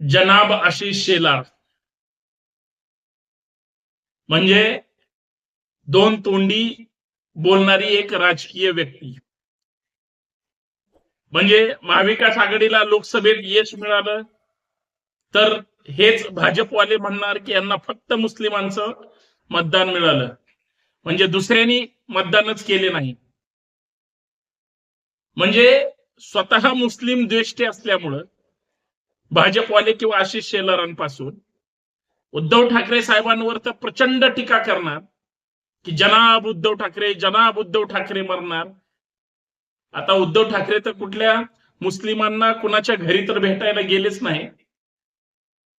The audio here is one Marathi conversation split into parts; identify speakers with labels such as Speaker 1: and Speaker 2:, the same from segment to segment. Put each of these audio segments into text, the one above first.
Speaker 1: जनाब आशिष शेलार. म्हणजे दोन तोंडी बोलणारी एक राजकीय व्यक्ती. म्हणजे महाविकास आघाडीला लोकसभेत यश मिळालं तर हेच भाजपवाले म्हणणार की यांना फक्त मुस्लिमांचं मतदान मिळालं. म्हणजे दुसऱ्यांनी मतदानच केले नाही. म्हणजे स्वतः मुस्लिम द्वेष्टे असल्यामुळं भाजपवाले किंवा आशिष शेलारांपासून. उद्धव ठाकरे साहेबांवर तर प्रचंड टीका करणार. की जनाब उद्धव ठाकरे जनाब उद्धव ठाकरे मरणार. आता उद्धव ठाकरे तर कुठल्या मुस्लिमांना कुणाच्या घरी तर भेटायला गेलेच नाही.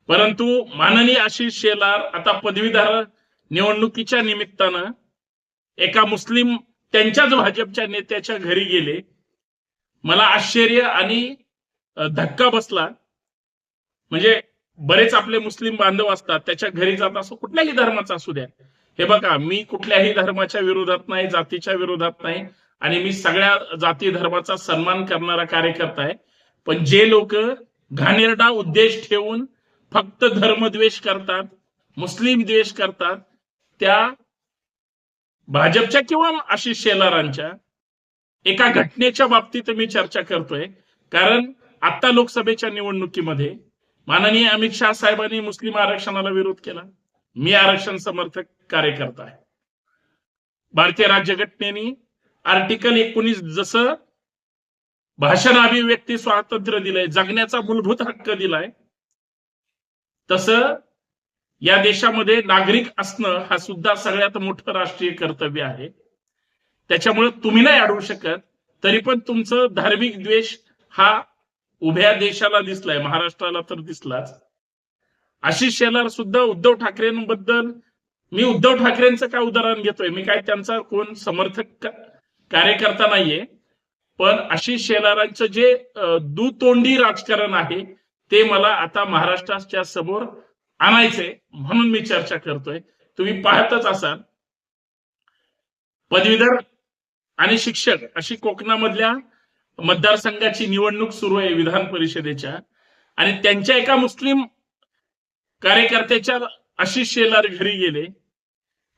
Speaker 1: परंतु माननीय आशिष शेलार आता पदवीधर निवडणुकीच्या निमित्तानं एका मुस्लिम त्यांच्याच भाजपच्या नेत्याच्या घरी गेले. मला आश्चर्य आणि धक्का बसला. म्हणजे बरेच आपले मुस्लिम बांधव असतात त्याच्या घरी जात असो कुठल्याही धर्माचा असू द्या. हे बघा मी कुठल्याही धर्माच्या विरोधात नाही जातीच्या विरोधात नाही आणि मी सगळ्या जाती धर्माचा सन्मान करणारा कार्यकर्ता आहे. पण जे लोक घाणेरडा उद्देश ठेवून फक्त धर्मद्वेष करतात मुस्लिम द्वेष करतात त्या भाजपच्या किंवा आशिष शेलारांच्या एका घटनेच्या बाबतीत मी चर्चा करतोय. कारण आता लोकसभेच्या निवडणुकीमध्ये माननीय अमित शाह साहेबांनी मुस्लिम आरक्षणाला विरोध केला. मी आरक्षण समर्थक कार्यकर्ता आहे. भारतीय राज्यघटनेने आर्टिकल एकोणीस जसं भाषण अभिव्यक्ती स्वातंत्र्य दिलंय जगण्याचा मूलभूत हक्क दिलाय तस या देशामध्ये नागरिक असणं हा सुद्धा सगळ्यात मोठं राष्ट्रीय कर्तव्य आहे. त्याच्यामुळे तुम्ही नाही अडवू शकत तरी पण तुमचं धार्मिक द्वेष हा उभ्या देशाला दिसलाय महाराष्ट्राला तर दिसलाच. आशिष शेलार सुद्धा उद्धव ठाकरेंबद्दल मी उद्धव ठाकरेंचं काय उदाहरण घेतोय? मी काय त्यांचा कोण समर्थक कार्यकर्ता नाहीये. पण आशिष शेलारांचं जे दुतोंडी राजकारण आहे ते मला आता महाराष्ट्राच्या समोर आणायचंय म्हणून मी चर्चा करतोय. तुम्ही पाहतच असाल. पदवीधर आणि शिक्षक अशी कोकणामधल्या मतदारसंघाची निवडणूक सुरू आहे विधान परिषदेच्या. आणि त्यांच्या एका मुस्लिम कार्यकर्त्याच्या आशिष शेलार घरी गेले.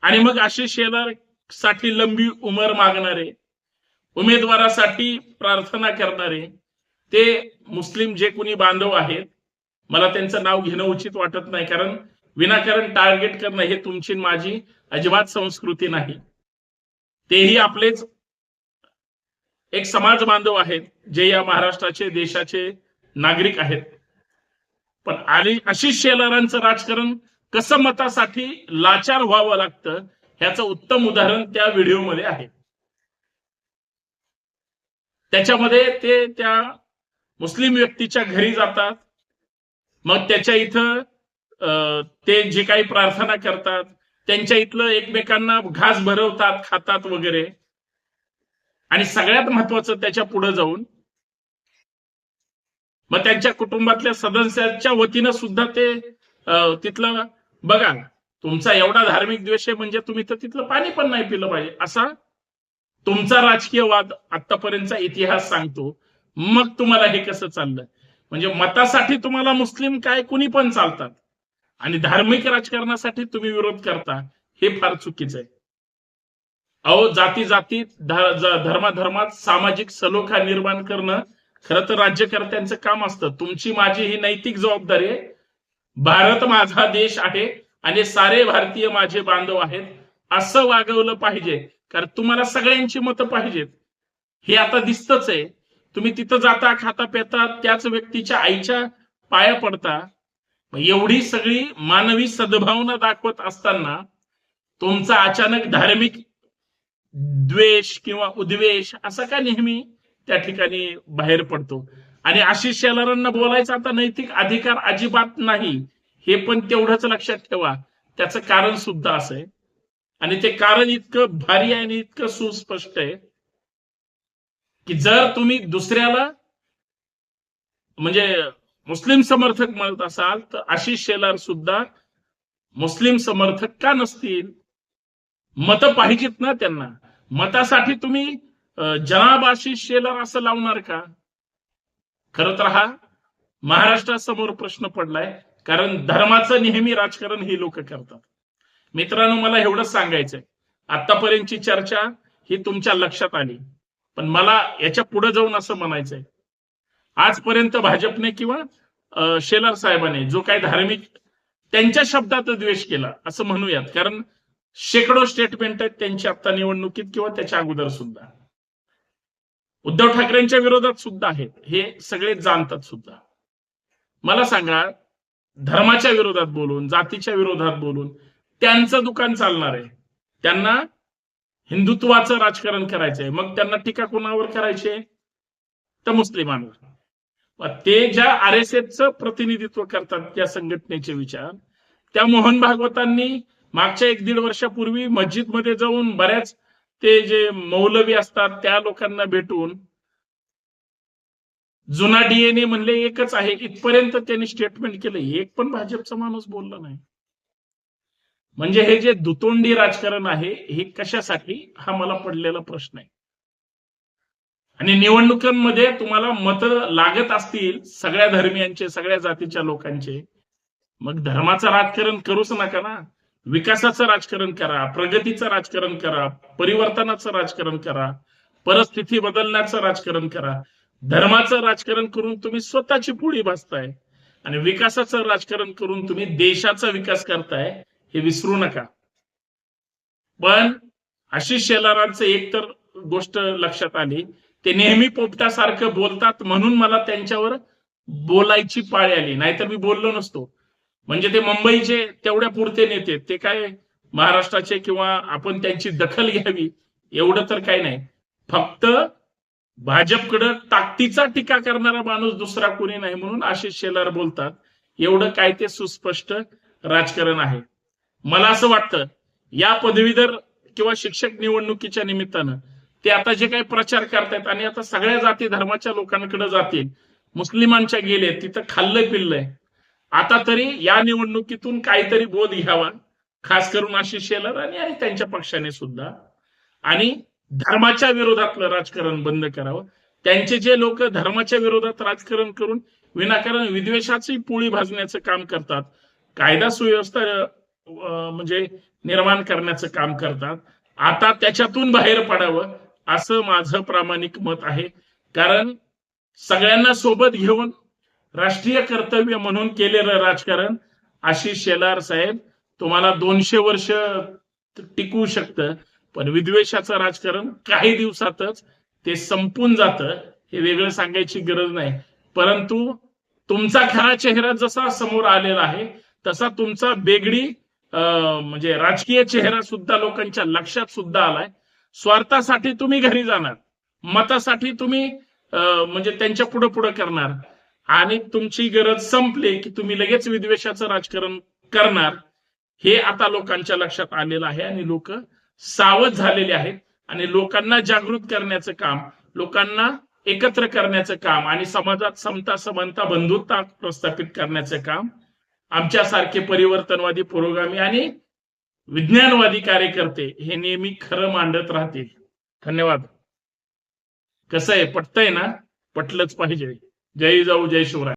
Speaker 1: आणि मग आशिष शेलारसाठी लंबी उमर मागणारे उमेदवारासाठी प्रार्थना करणारे ते मुस्लिम जे कोणी बांधव आहेत मला त्यांचं नाव घेणं उचित वाटत नाही. कारण विनाकारण टार्गेट करणं हे तुमची माझी अजिबात संस्कृती नाही. तेही आपलेच एक समाज बांधव आहेत जे या महाराष्ट्राचे देशाचे नागरिक आहेत. पण आणि आशिष शेलारांचं राजकारण कसं मतासाठी लाचार व्हावं लागतं ह्याचं उत्तम उदाहरण त्या व्हिडिओमध्ये आहे. त्याच्यामध्ये ते त्या मुस्लिम व्यक्तीच्या घरी जातात. मग त्याच्या इथं ते जे काही प्रार्थना करतात त्यांच्या इथलं एकमेकांना घास भरवतात खातात वगैरे. आणि सगळ्यात महत्वाचं त्याच्या पुढे जाऊन मग त्यांच्या कुटुंबातल्या सदस्यांच्या वतीनं सुद्धा ते तिथलं बघा तुमचा एवढा धार्मिक द्वेष आहे म्हणजे तुम्ही तर तिथलं पाणी पण नाही पिलं पाहिजे. असा तुमचा राजकीय वाद आतापर्यंतचा इतिहास सांगतो. मग तुम्हाला हे कसं चाललं? म्हणजे मतासाठी तुम्हाला मुस्लिम काय कुणी पण चालतात. आणि धार्मिक राजकारणासाठी तुम्ही विरोध करता हे फार चुकीचं आहे. अहो जाती जातीत धर्माधर्मात सामाजिक सलोखा निर्माण करणं खरं तर राज्यकर्त्यांचं काम असतं. तुमची माझी ही नैतिक जबाबदारी आहे. भारत माझा देश आहे आणि सारे भारतीय माझे बांधव आहेत. असं वागवलं पाहिजे. कारण तुम्हाला सगळ्यांची मतं पाहिजेत. हे आता दिसतच आहे. तुम्ही तिथं जाता खाता पेता त्याच व्यक्तीच्या आईच्या पाया पडता. एवढी सगळी मानवी सद्भावना दाखवत असताना तुमचा अचानक धार्मिक द्वेष किंवा उद्वेष असा का नेहमी त्या ठिकाणी बाहेर पडतो? आणि आशिष शेलारांना बोलायचा आता नैतिक अधिकार अजिबात नाही. हे पण तेवढंच लक्षात ठेवा. त्याचं कारण सुद्धा असं आहे. आणि ते कारण इतकं भारी आहे आणि इतकं सुस्पष्ट आहे की जर तुम्ही दुसऱ्याला म्हणजे मुस्लिम समर्थक म्हणत असाल तर आशिष शेलार सुद्धा मुस्लिम समर्थक का नसतील? मतं पाहिजेत ना त्यांना. मतासाठी तुम्ही जनाबाशी शेलर शेलार असं लावणार का? खर तर हा महाराष्ट्रासमोर प्रश्न पडलाय कारण धर्माचं नेहमी राजकारण हे लोक करतात. मित्रांनो मला एवढंच सांगायचंय. आतापर्यंतची चर्चा ही तुमच्या लक्षात आली पण मला याच्यापुढे जाऊन असं म्हणायचंय. आजपर्यंत भाजपने किंवा शेलार साहेबांनी जो काही धार्मिक त्यांच्या शब्दात द्वेष केला असं म्हणूयात. कारण शेकडो स्टेटमेंट आहेत त्यांची आता निवडणुकीत किंवा त्याच्या अगोदर सुद्धा. उद्धव ठाकरेंच्या विरोधात सुद्धा आहेत. हे सगळे जाणतात सुद्धा. मला सांगा धर्माच्या विरोधात बोलून जातीच्या विरोधात बोलून त्यांचं दुकान चालणार आहे. त्यांना हिंदुत्वाचं राजकारण करायचंय. मग त्यांना टीका कोणावर करायचे? तर मुस्लिमांवर. ते ज्या आर एस एफचं प्रतिनिधित्व करतात त्या संघटनेचे विचार त्या मोहन भागवतांनी मागच्या एक दीड वर्षापूर्वी मस्जिदमध्ये जाऊन बऱ्याच ते जे मौलवी असतात त्या लोकांना भेटून जुना डीएनए म्हणले एकच आहे इथपर्यंत त्यांनी स्टेटमेंट केलं. एक पण भाजपचा माणूस बोलला नाही. म्हणजे हे जे दुतोंडी राजकारण आहे हे कशासाठी? हा मला पडलेला प्रश्न आहे. आणि निवडणुकांमध्ये तुम्हाला मत लागत असतील सगळ्या धर्मियांचे सगळ्या जातीच्या लोकांचे मग धर्माचं राजकारण करूच नका ना. विकासाचं राजकारण करा प्रगतीचं राजकारण करा परिवर्तनाचं राजकारण करा परिस्थिती बदलण्याचं राजकारण करा. धर्माचं राजकारण करून तुम्ही स्वतःची पुढी भासताय आणि विकासाचं राजकारण करून तुम्ही देशाचा विकास करताय हे विसरू नका. पण आशिष शेलारांचं एक तर गोष्ट लक्षात आली ते नेहमी पोपटासारखं बोलतात म्हणून मला त्यांच्यावर बोलायची पाळी आली नाहीतर मी बोललो नसतो. म्हणजे ते मुंबईचे तेवढ्या पुरते नेते ते काय महाराष्ट्राचे किंवा आपण त्यांची दखल घ्यावी एवढं तर काही नाही. फक्त भाजपकडं ताकदीचा टीका करणारा माणूस दुसरा कोणी नाही म्हणून आशिष शेलार बोलतात. एवढं काय ते सुस्पष्ट राजकारण आहे. मला असं वाटतं या पदवीधर किंवा शिक्षक निवडणुकीच्या निमित्तानं ते आता जे काही प्रचार करतायत आणि आता सगळ्या जाती धर्माच्या लोकांकडे जातील मुस्लिमांच्या गेले तिथं खाल्लंय पिल्लंय आता तरी या निवडणुकीतून काहीतरी बोध घ्यावा खास करून आशिष शेलर आणि त्यांच्या पक्षाने सुद्धा. आणि धर्माच्या विरोधातलं राजकारण बंद करावं. त्यांचे जे लोक धर्माच्या विरोधात राजकारण करून विनाकारण विद्वेषाची पोळी भाजण्याचं काम करतात कायदा सुव्यवस्था म्हणजे निर्माण करण्याचं काम करतात आता त्याच्यातून बाहेर पडावं असं माझं प्रामाणिक मत आहे. कारण सगळ्यांना सोबत घेऊन राष्ट्रीय कर्तव्य म्हणून केलेलं राजकारण आशिष शेलार साहेब तुम्हाला दोनशे वर्ष टिकवू शकतं पण विद्वेषाचं राजकारण काही दिवसातच ते संपून जातं हे वेगळं सांगायची गरज नाही. परंतु तुमचा खरा चेहरा जसा समोर आलेला आहे तसा तुमचा बेगडी म्हणजे राजकीय चेहरा सुद्धा लोकांच्या लक्षात सुद्धा आलाय. स्वार्थासाठी तुम्ही घरी जाणार मतासाठी तुम्ही म्हणजे त्यांच्या पुढे पुढे करणार. आणि तुमची गरज संपली की तुम्ही लगेच विद्वेषाचं राजकारण करणार हे आता लोकांच्या लक्षात आलेलं आहे आणि लोक सावध झालेले आहेत. आणि लोकांना जागृत करण्याचं काम लोकांना एकत्र करण्याचं काम आणि समाजात समता समानता बंधुता प्रस्थापित करण्याचं काम आमच्यासारखे परिवर्तनवादी पुरोगामी आणि विज्ञानवादी कार्यकर्ते हे नेहमी खरं मांडत राहतील. धन्यवाद. कसं आहे? पटतंय ना? पटलंच पाहिजे. जय जाऊ जय शिवराय.